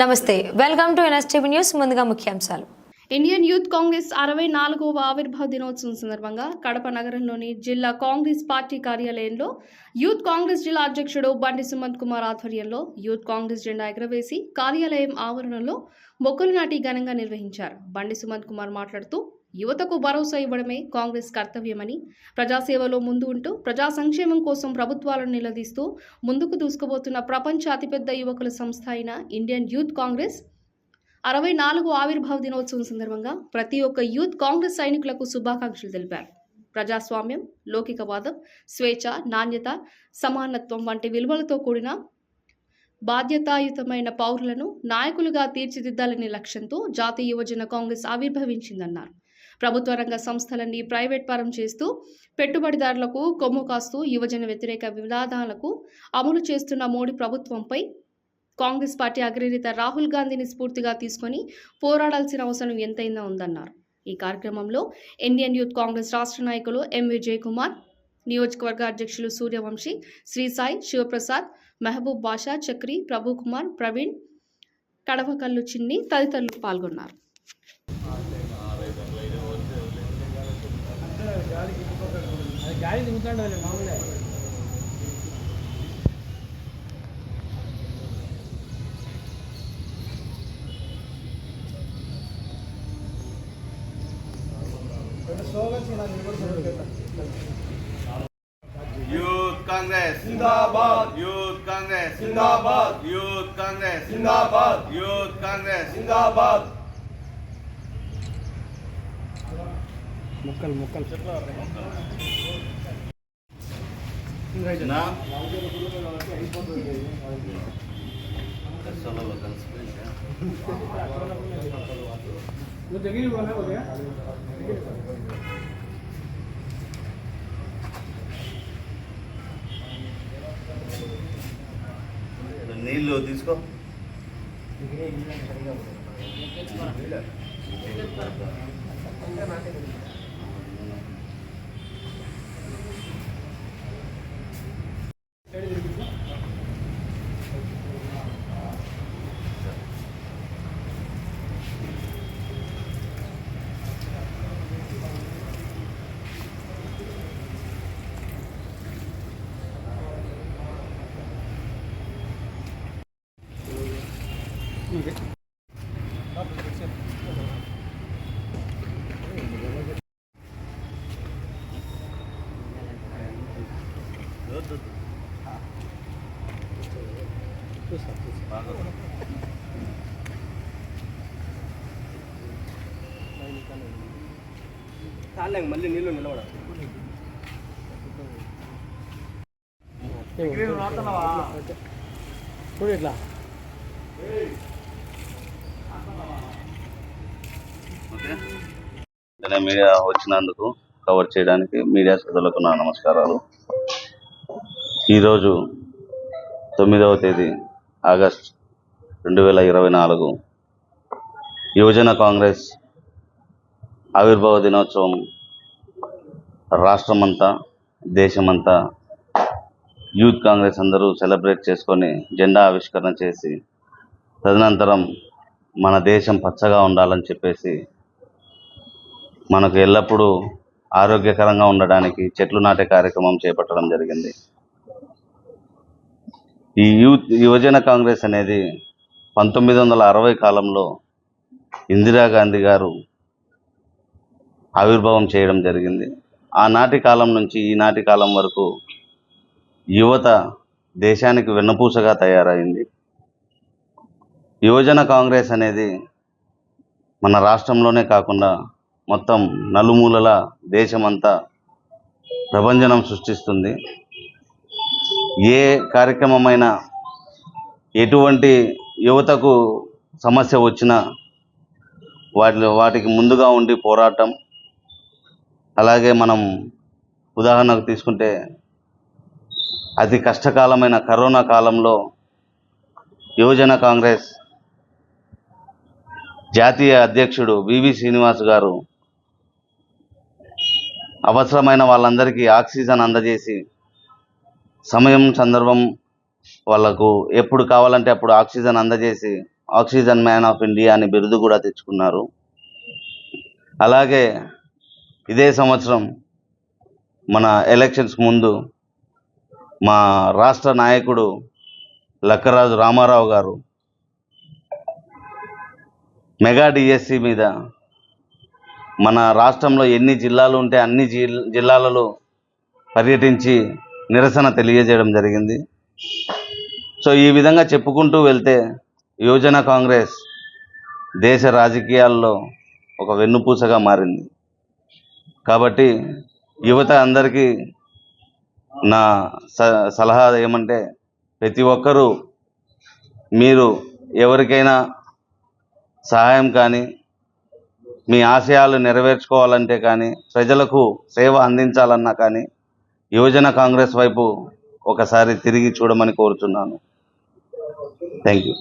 నమస్తే welcome to NSTV news ముందుగా ముఖ్యాంశాలు. ఇండియన్ యూత్ కాంగ్రెస్ అరవై నాలుగవ ఆవిర్భావ దినోత్సవం సందర్భంగా కడప నగరంలోని జిల్లా కాంగ్రెస్ పార్టీ కార్యాలయంలో యూత్ కాంగ్రెస్ జిల్లా అధ్యక్షుడు బండి సుమంత్ కుమార్ ఆధ్వర్యంలో యూత్ కాంగ్రెస్ జెండా ఎగరవేసి కార్యాలయం ఆవరణలో మొక్కలు నాటి ఘనంగా నిర్వహించారు. బండి సుమంత్ కుమార్ మాట్లాడుతూ యువతకు భరోసా ఇవ్వడమే కాంగ్రెస్ కర్తవ్యమని ప్రజాసేవలో ముందు ఉంటూ ప్రజా సంక్షేమం కోసం ప్రభుత్వాలను నిలదీస్తూ ముందుకు దూసుకుపోతున్న ప్రపంచ అతిపెద్ద యువకుల సంస్థ అయిన ఇండియన్ యూత్ కాంగ్రెస్ అరవై నాలుగు ఆవిర్భావ దినోత్సవం సందర్భంగా ప్రతి ఒక్క యూత్ కాంగ్రెస్ సైనికులకు శుభాకాంక్షలు తెలిపారు. ప్రజాస్వామ్యం లౌకికవాదం స్వేచ్ఛ నాణ్యత సమానత్వం వంటి విలువలతో కూడిన బాధ్యతాయుతమైన పౌరులను నాయకులుగా తీర్చిదిద్దాలనే లక్ష్యంతో జాతీయ యువజన కాంగ్రెస్ ఆవిర్భవించిందన్నారు. ప్రభుత్వ రంగ సంస్థలన్నీ ప్రైవేట్ పరం చేస్తూ పెట్టుబడిదారులకు కొమ్ము కాస్తూ యువజన వ్యతిరేక వివాదాలకు అమలు చేస్తున్న మోడీ ప్రభుత్వంపై కాంగ్రెస్ పార్టీ అగ్రనేత రాహుల్ గాంధీని స్ఫూర్తిగా తీసుకొని పోరాడాల్సిన అవసరం ఎంతైనా ఉందన్నారు. ఈ కార్యక్రమంలో ఇండియన్ యూత్ కాంగ్రెస్ రాష్ట్ర నాయకులు ఎం విజయ్ కుమార్ నియోజకవర్గ అధ్యక్షులు సూర్యవంశీ శ్రీసాయి శివప్రసాద్ మహబూబ్ బాషా చక్రి ప్రభు కుమార్ ప్రవీణ్ కడవకల్లు చిన్ని తదితరులు పాల్గొన్నారు. గాలి దిగుతాడు మామూలే యూత్ కాంగ్రెస్ జిందాబాద్ యూత్ కాంగ్రెస్ జిందాబాద్ యూత్ కాంగ్రెస్ జిందాబాద్ యూత్ కాంగ్రెస్ జిందాబాద్ ముక్కలు ముక్కలు నా కసలలో కలిసిపోయిందా? నువ్వు దగ్గరికి పోనా కొద్దిగా నీళ్ళు తీసుకో వద్దు. బాగా. చాలేండి మళ్ళీ నీళ్ళు నిలబడ చూడు ఇట్లా మీడియా వచ్చినందుకు కవర్ చేయడానికి మీడియా సోదరులకు నా నమస్కారాలు. ఈరోజు తొమ్మిదవ తేదీ ఆగస్ట్ రెండు వేల ఇరవై నాలుగు యువజన కాంగ్రెస్ ఆవిర్భావ దినోత్సవం రాష్ట్రమంతా దేశమంతా యూత్ కాంగ్రెస్ అందరూ సెలబ్రేట్ చేసుకొని జెండా ఆవిష్కరణ చేసి తదనంతరం మన దేశం పచ్చగా ఉండాలని చెప్పేసి మనకు ఎల్లప్పుడూ ఆరోగ్యకరంగా ఉండడానికి చెట్లు నాటే కార్యక్రమం చేపట్టడం జరిగింది. ఈ యూత్ యువజన కాంగ్రెస్ అనేది పంతొమ్మిది వందల అరవై కాలంలో ఇందిరాగాంధీ గారు ఆవిర్భావం చేయడం జరిగింది. ఆనాటి కాలం నుంచి ఈనాటి కాలం వరకు యువత దేశానికి వెన్నపూసగా తయారైంది. యువజన కాంగ్రెస్ అనేది మన రాష్ట్రంలోనే కాకుండా మొత్తం నలుమూలల దేశమంతా ప్రభంజనం సృష్టిస్తుంది. ఏ కార్యక్రమమైనా ఎటువంటి యువతకు సమస్య వచ్చినా వాటి వాటికి ముందుగా ఉండి పోరాటం అలాగే మనం ఉదాహరణకు తీసుకుంటే అతి కష్టకాలమైన కరోనా కాలంలో యువజన కాంగ్రెస్ జాతీయ అధ్యక్షుడు వివి శ్రీనివాస్ గారు అవసరమైన వాళ్ళందరికీ ఆక్సిజన్ అందజేసి సమయం సందర్భం వాళ్ళకు ఎప్పుడు కావాలంటే అప్పుడు ఆక్సిజన్ అందజేసి ఆక్సిజన్ మ్యాన్ ఆఫ్ ఇండియా అని బిరుదు కూడా తెచ్చుకున్నారు. అలాగే ఇదే సంవత్సరం మన ఎలక్షన్స్ ముందు మా రాష్ట్ర నాయకుడు లక్కరాజు రామారావు గారు మెగా డిఎస్సి మీద మన రాష్ట్రంలో ఎన్ని జిల్లాలు ఉంటే అన్ని జిల్- జిల్లాలలో పర్యటించి నిరసన తెలియజేయడం జరిగింది. సో ఈ విధంగా చెప్పుకుంటూ వెళ్తే యువజన కాంగ్రెస్ దేశ రాజకీయాల్లో ఒక వెన్నుపూసగా మారింది. కాబట్టి యువత అందరికీ నా స సలహా ఏమంటే ప్రతి ఒక్కరూ మీరు ఎవరికైనా సహాయం కానీ మీ ఆశయాలు నెరవేర్చుకోవాలంటే కానీ ప్రజలకు సేవ అందించాలన్నా కానీ యువజన కాంగ్రెస్ వైపు ఒకసారి తిరిగి చూడమని కోరుచున్నాను. Thank you